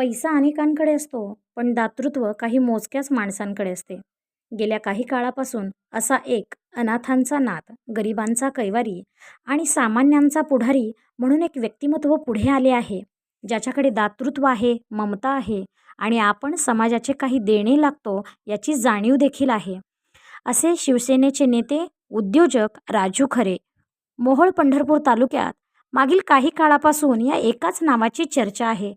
पैसा अनेकांकडे असतो पण दातृत्व काही मोजक्याच माणसांकडे असते. गेल्या काही काळापासून असा एक अनाथांचा नात गरिबांचा कैवारी आणि सामान्यांचा पुढारी म्हणून एक व्यक्तिमत्व पुढे आले आहे ज्याच्याकडे दातृत्व आहे ममता आहे आणि आपण समाजाचे काही देणे लागतो याची जाणीव देखील आहे. असे शिवसेनेचे नेते उद्योजक राजू खरे मोहोळ पंढरपूर तालुक्यात मागील काही काळापासून या एकाच नावाची चर्चा आहे.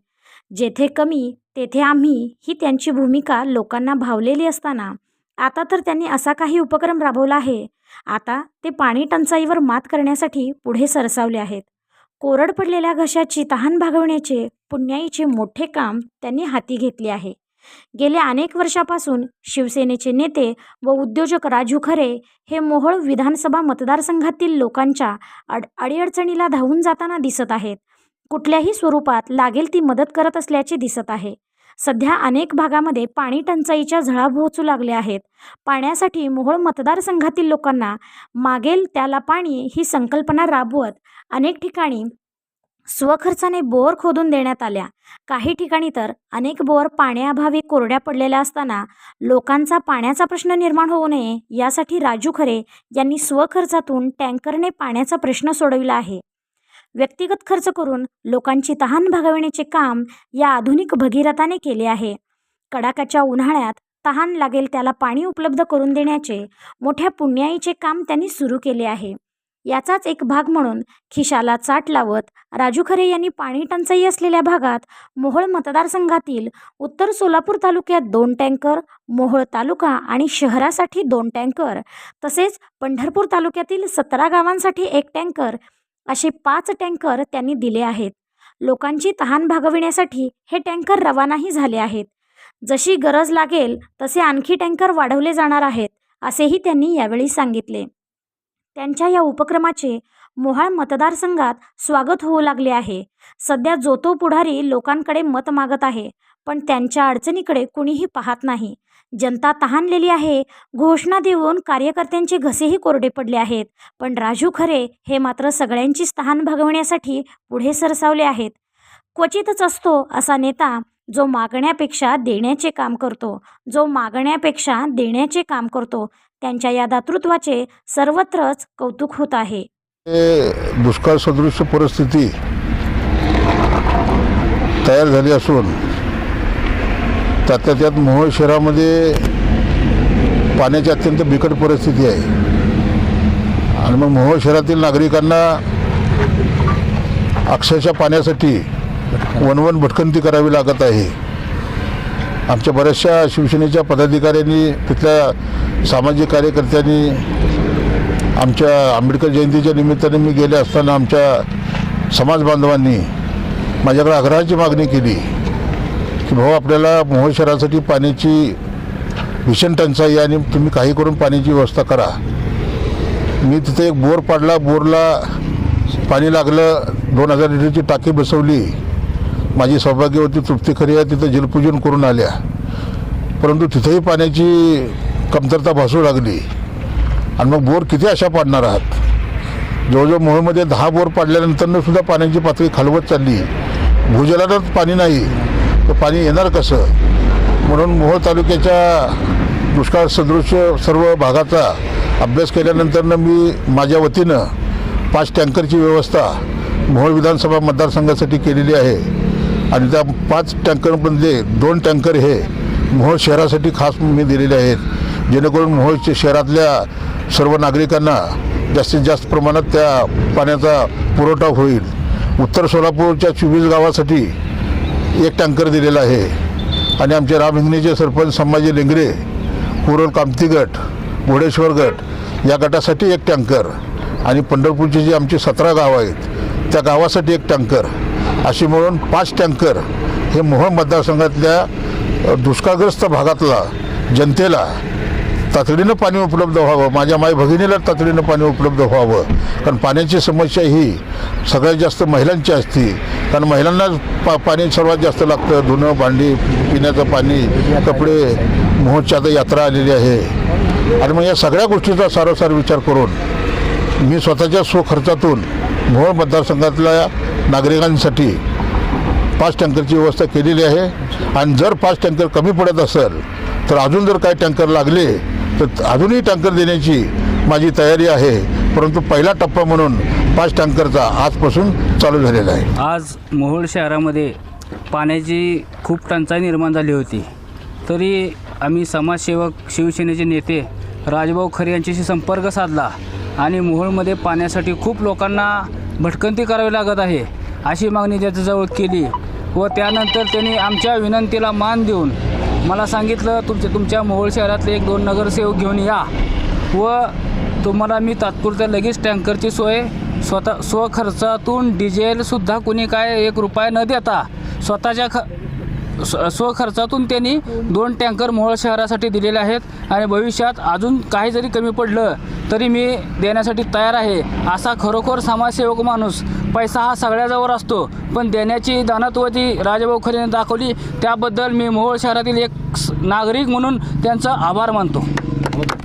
जेथे कमी तेथे आम्ही ही त्यांची भूमिका लोकांना भावलेली असताना. आता तर त्यांनी असा काही उपक्रम राबवला आहे. आता ते पाणी टंचाईवर मात करण्यासाठी पुढे सरसावले आहेत. कोरड पडलेल्या घशाची तहान भागवण्याचे पुण्याईचे मोठे काम त्यांनी हाती घेतले आहे. गेल्या अनेक वर्षापासून शिवसेनेचे नेते व उद्योजक राजू खरे हे मोहोळ विधानसभा मतदारसंघातील लोकांच्या अड अडीअडचणीला धावून जाताना दिसत आहेत. कुठल्याही स्वरूपात लागेल ती मदत करत असल्याचे दिसत आहे. सध्या अनेक भागामध्ये पाणी टंचाईच्या झळा पोहोचू लागल्या आहेत. पाण्यासाठी मोहोळ मतदारसंघातील लोकांना मागेल त्याला पाणी ही संकल्पना राबवत अनेक ठिकाणी स्वखर्चाने बोर खोदून देण्यात आल्या. काही ठिकाणी तर अनेक बोर पाण्याअभावी कोरड्या पडलेल्या असताना लोकांचा पाण्याचा प्रश्न निर्माण होऊ नये यासाठी राजू खरे यांनी स्वखर्चातून टँकरने पाण्याचा प्रश्न सोडविला आहे. व्यक्तिगत खर्च करून लोकांची तहान भागविण्याचे काम या आधुनिक भगीरथाने केले आहे. कडाक्याच्या उन्हाळ्यात तहान लागेल त्याला पाणी उपलब्ध करून देण्याचे मोठ्या पुण्याईचे काम त्यांनी सुरू केले आहे. याचाच एक भाग म्हणून खिशाला चाट लावत राजू खरे यांनी पाणी टंचाई असलेल्या भागात मोहोळ मतदारसंघातील उत्तर सोलापूर तालुक्यात दोन टँकर मोहोळ तालुका आणि शहरासाठी दोन टँकर तसेच पंढरपूर तालुक्यातील सतरा गावांसाठी एक टँकर असे पाच टँकर त्यांनी दिले आहेत. लोकांची तहान भागविण्यासाठी हे टँकर रवानाही झाले आहेत. जशी गरज लागेल तसे आणखी टँकर वाढवले जाणार आहेत असेही त्यांनी यावेळी सांगितले. त्यांच्या या उपक्रमाचे मोहाळ मतदारसंघात स्वागत होऊ लागले आहे. सध्या जो तो पुढारी लोकांकडे मत मागत आहे पण त्यांच्या अडचणीकडे कुणीही पाहत नाही. जनता तहानलेली आहे. घोषणा देऊन कार्यकर्त्यांचे घसेही कोरडे पडले आहेत. पण राजू खरे हे मात्र सगळ्यांचीच तहान भागवण्यासाठी पुढे सरसावले आहेत. क्वचितच असतो असा नेता जो मागण्यापेक्षा देण्याचे काम करतो. जो मागण्यापेक्षा देण्याचे काम करतो. त्यांच्या या दातृत्वाचे सर्वत्रच कौतुक होत आहे. दुष्काळ सदृश परिस्थिती तयार झाली असून त्यातल्या त्यात मोहोळ शहरामध्ये पाण्याची अत्यंत बिकट परिस्थिती आहे. आणि मग मोहोळ शहरातील नागरिकांना अक्षरशः पाण्यासाठी वनवन भटकंती करावी लागत आहे. आमच्या बऱ्याचशा शिवसेनेच्या पदाधिकाऱ्यांनी तिथल्या सामाजिक कार्यकर्त्यांनी आमच्या आंबेडकर जयंतीच्या निमित्ताने मी गेले असताना आमच्या समाज बांधवांनी माझ्याकडे आग्रहाची मागणी केली. की भाऊ आपल्याला मोहोळ शहरासाठी पाण्याची भीषण टंचाई आणि तुम्ही काही करून पाण्याची व्यवस्था करा. मी तिथे एक बोर पाडला बोरला पाणी लागलं दोन हजार लिटरची टाकी बसवली. माझी सौभाग्यवती तृप्ती खरी आहे तिथं जलपूजन करून आल्या. परंतु तिथेही पाण्याची कमतरता भासू लागली. आणि मग बोर किती अशा पाडणार आहात? जवळजवळ मोहोळमध्ये दहा बोर पाडल्यानंतरनं सुद्धा पाण्याची पातळी खालवत चालली. भूजलातच पाणी नाही. तर पाणी येणार कसं? म्हणून मोहोळ तालुक्याच्या दुष्काळ सदृश सर्व भागाचा अभ्यास केल्यानंतरनं मी माझ्या वतीनं पाच टँकरची व्यवस्था मोहोळ विधानसभा मतदारसंघासाठी केलेली आहे. आणि त्या पाच टँकरमधले दोन टँकर हे मोहोळ शहरासाठी खास मी दिलेले आहेत. जेणेकरून मोहोळ शहरातल्या सर्व नागरिकांना जास्तीत जास्त प्रमाणात त्या पाण्याचा पुरवठा होईल. उत्तर सोलापूरच्या चोवीस गावासाठी एक टँकर दिलेला आहे. आणि आमचे राम हिंगणीचे सरपंच संभाजी लिंगरे कुरोल कामती गट घोडेश्वर गट या गटासाठी एक टँकर. आणि पंढरपूरची जी आमची सतरा गावं आहेत त्या गावासाठी एक टँकर. अशी मिळून पाच टँकर हे मोहोळ मतदारसंघातल्या दुष्काळग्रस्त भागातला जनतेला तातडीनं पाणी उपलब्ध व्हावं. माझ्या माय भगिनीला तातडीनं पाणी उपलब्ध व्हावं. कारण पाण्याची समस्या ही सगळ्यात जास्त महिलांची असते. कारण महिलांनाच पा पाणी सर्वात जास्त लागतं. धुणं भांडी पिण्याचं पाणी कपडे मोहच्या आता यात्रा आलेली आहे. आणि मग या सगळ्या गोष्टीचा सारोसार विचार करून मी स्वतःच्या स्वखर्चातून मोहोळ मतदारसंघातल्या नागरिकांसाठी पाच टँकरची व्यवस्था केलेली आहे. आणि जर पाच टँकर कमी पडत असेल तर अजून जर काही टँकर लागले तर अजूनही टँकर देण्याची माझी तयारी आहे. परंतु पहिला टप्पा म्हणून पाच टँकरचा आजपासून चालू झालेला आहे. आज मोहोळ शहरामध्ये पाण्याची खूप टंचाई निर्माण झाली होती. तरी आम्ही समाजसेवक शिवसेनेचे नेते राजभाऊ खरे यांच्याशी संपर्क साधला आणि मोहोळमध्ये पाण्यासाठी खूप लोकांना भटकंती करावी लागत आहे अशी मागणी त्याच्याजवळ केली व त्यानंतर त्यांनी आमच्या विनंतीला मान देऊन मला सांगितलं तुमच्या तुमच्या मोहोळ शहरातले एक दोन नगरसेवक घेऊन या व तुम्हाला मी तात्पुरत्या लगेच टँकरची सोय स्वतः स्वखर्चातून डिझेलसुद्धा कुणी काय एक रुपया न देता स्वतःच्या ख स्व स्वखर्चातून त्यांनी दोन टँकर मोहोळ शहरासाठी दिलेले आहेत आणि भविष्यात अजून काही जरी कमी पडलं तरी मी देण्यासाठी तयार आहे. असा खरोखर समाजसेवक माणूस पैसा हा सगळ्याजवळ असतो पण देण्याची दानत्वती राजाभाऊ खरेने दाखवली त्याबद्दल मी मोहोळ शहरातील एक नागरिक म्हणून त्यांचा आभार मानतो.